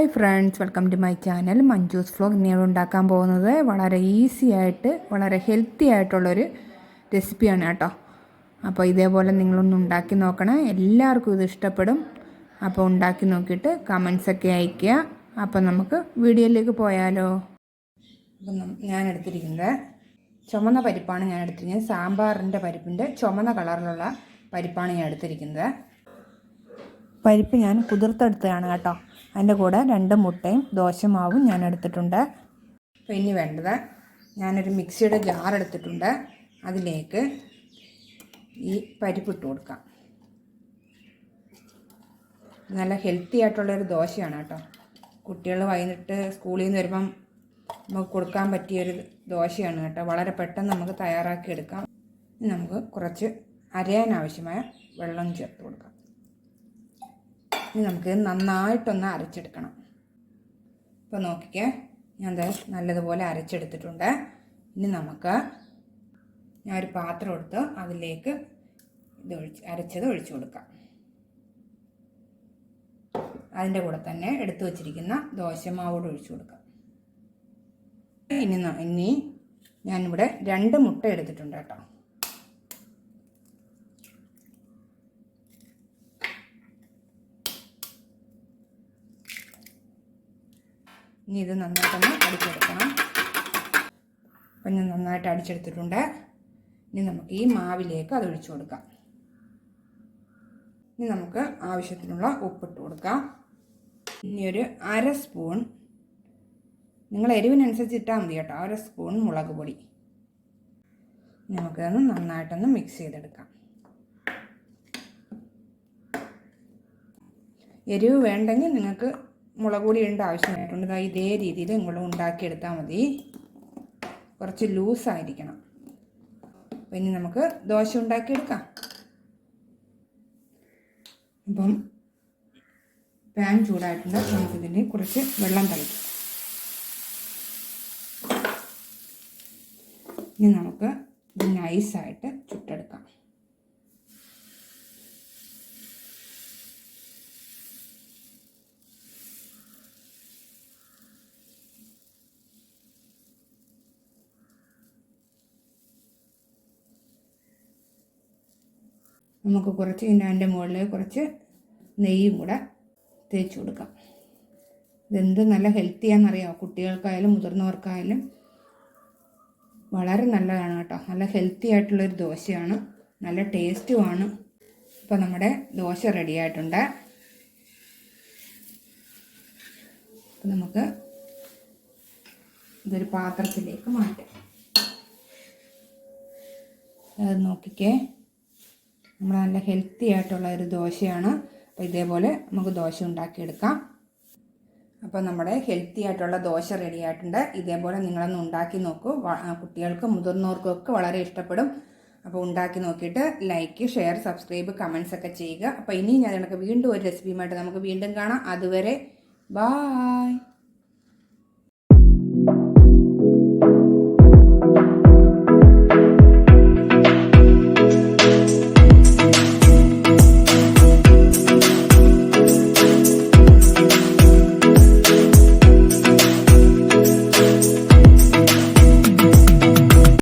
Hi friends welcome to my channel Manju's vlog ഇന്നിവിടെ ഉണ്ടാക്കാൻ പോകുന്നത് വളരെ ഈസി ആയിട്ട് വളരെ ഹെൽത്തി ആയിട്ടുള്ളൊരു റെസിപ്പിയാണ് കേട്ടോ. അപ്പോൾ ഇതേപോലെ നിങ്ങളൊന്ന് ഉണ്ടാക്കി നോക്കണം. എല്ലാവർക്കും ഇത് ഇഷ്ടപ്പെടും. അപ്പോൾ ഉണ്ടാക്കി നോക്കിയിട്ട് കമൻസൊക്കെ അയയ്ക്കുക. അപ്പോൾ നമുക്ക് വീഡിയോയിലേക്ക് പോയാലോ. അപ്പം ഞാൻ എടുത്തിരിക്കുന്നത് ചുമന്ന പരിപ്പാണ് ഞാൻ എടുത്തിരിക്കുന്നത്. സാമ്പാറിന്റെ പരിപ്പിന്റെ ചുമന്ന കളറിലുള്ള പരിപ്പാണ് ഞാൻ എടുത്തിരിക്കുന്നത്. പരിപ്പ് ഞാൻ കുതിർത്തെടുത്തതാണ് കേട്ടോ. അതിന്റെ കൂടെ രണ്ട് മുട്ടയും ദോശമാവും ഞാൻ എടുത്തിട്ടുണ്ട്. അപ്പോൾ ഇനി വേണ്ടത് ഞാനൊരു മിക്സിയുടെ ജാർ എടുത്തിട്ടുണ്ട്. അതിലേക്ക് ഈ പരിപ്പ് ഇട്ട് കൊടുക്കാം. നല്ല ഹെൽത്തി ആയിട്ടുള്ളൊരു ദോശയാണ് കേട്ടോ. കുട്ടികൾ വൈകിട്ട് സ്കൂളിൽ നിന്ന് വരുമ്പം നമുക്ക് കൊടുക്കാൻ പറ്റിയൊരു ദോശയാണ് കേട്ടോ. വളരെ പെട്ടെന്ന് നമുക്ക് തയ്യാറാക്കി എടുക്കാം. നമുക്ക് കുറച്ച് അരയാൻ ആവശ്യമായ വെള്ളം ചേർത്ത് കൊടുക്കാം. ഇനി നമുക്ക് നന്നായിട്ടൊന്ന് അരച്ചെടുക്കണം. ഇപ്പോൾ നോക്കിക്കേ ഞാൻ നല്ലതുപോലെ അരച്ചെടുത്തിട്ടുണ്ട്. ഇനി നമുക്ക് ഞാൻ ഒരു പാത്രം എടുത്ത് അതിലേക്ക് ഇത് ഒഴിച്ച് അരച്ചത് ഒഴിച്ചു കൊടുക്കാം. അതിന്റെ കൂടെ തന്നെ എടുത്തു വച്ചിരിക്കുന്ന ദോശമാവോട് ഒഴിച്ചു കൊടുക്കാം. ഇനി ഇനി ഞാനിവിടെ രണ്ട് മുട്ട എടുത്തിട്ടുണ്ട് കേട്ടോ. ഇനി ഇത് നന്നായിട്ടൊന്ന് അടിച്ചെടുക്കണം. അപ്പം ഞാൻ നന്നായിട്ട് അടിച്ചെടുത്തിട്ടുണ്ട്. ഇനി നമുക്ക് ഈ മാവിലേക്ക് അത് ഒഴിച്ചു കൊടുക്കാം. ഇനി നമുക്ക് ആവശ്യത്തിനുള്ള ഉപ്പിട്ട് കൊടുക്കാം. ഇനി ഒരു അര സ്പൂൺ നിങ്ങൾ എരിവിനനുസരിച്ച് ഇട്ടാൽ മതി കേട്ടോ. അര സ്പൂൺ മുളക് പൊടി. നമുക്കതൊന്ന് നന്നായിട്ടൊന്ന് മിക്സ് ചെയ്തെടുക്കാം. എരിവ് വേണ്ടെങ്കിൽ നിങ്ങൾക്ക് മുളക് പൊടി ഇടേണ്ട ആവശ്യമായിട്ടുണ്ട് ദാ ഇതേ രീതിയിൽ നിങ്ങൾ ഉണ്ടാക്കിയെടുത്താൽ മതി. കുറച്ച് ലൂസായിരിക്കണം ഇനി നമുക്ക് ദോശ ഉണ്ടാക്കിയെടുക്കാം. അപ്പം പാൻ ചൂടായിട്ടുണ്ട്. നമുക്കിതിന് കുറച്ച് വെള്ളം തളിക്കാം. ഇനി നമുക്ക് ഇത് നൈസായിട്ട് ചുട്ടെടുക്കാം. നമുക്ക് കുറച്ച് ഇതിന്റെ അതിന്റെ മുകളിൽ കുറച്ച് നെയ്യും കൂടെ തേച്ച് കൊടുക്കാം. ഇതെന്ത് നല്ല ഹെൽത്തിയാണെന്നറിയാമോ കുട്ടികൾക്കായാലും മുതിർന്നവർക്കായാലും വളരെ നല്ലതാണ് കേട്ടോ. നല്ല ഹെൽത്തി ആയിട്ടുള്ളൊരു ദോശയാണ്. നല്ല ടേസ്റ്റുമാണ്. ഇപ്പോൾ നമ്മുടെ ദോശ റെഡി ആയിട്ടുണ്ട്. അപ്പം നമുക്ക് ഇതൊരു പാത്രത്തിലേക്ക് മാറ്റാം. അത് നോക്കിക്കേ. നമ്മൾ നല്ല ഹെൽത്തി ആയിട്ടുള്ള ഒരു ദോശയാണ്. അപ്പോൾ ഇതേപോലെ നമുക്ക് ദോശ ഉണ്ടാക്കിയെടുക്കാം. അപ്പോൾ നമ്മുടെ ഹെൽത്തി ആയിട്ടുള്ള ദോശ റെഡി ആയിട്ടുണ്ട്. ഇതേപോലെ നിങ്ങളൊന്ന് ഉണ്ടാക്കി നോക്കൂ. കുട്ടികൾക്ക് മുതിർന്നവർക്കും ഒക്കെ വളരെ ഇഷ്ടപ്പെടും. അപ്പോൾ ഉണ്ടാക്കി നോക്കിയിട്ട് ലൈക്ക് ഷെയർ സബ്സ്ക്രൈബ് കമൻസ് ഒക്കെ ചെയ്യുക. അപ്പോൾ ഇനി ഞാൻ നിനക്ക് വീണ്ടും ഒരു റെസിപ്പിയുമായിട്ട് നമുക്ക് വീണ്ടും കാണാം. അതുവരെ ബായ്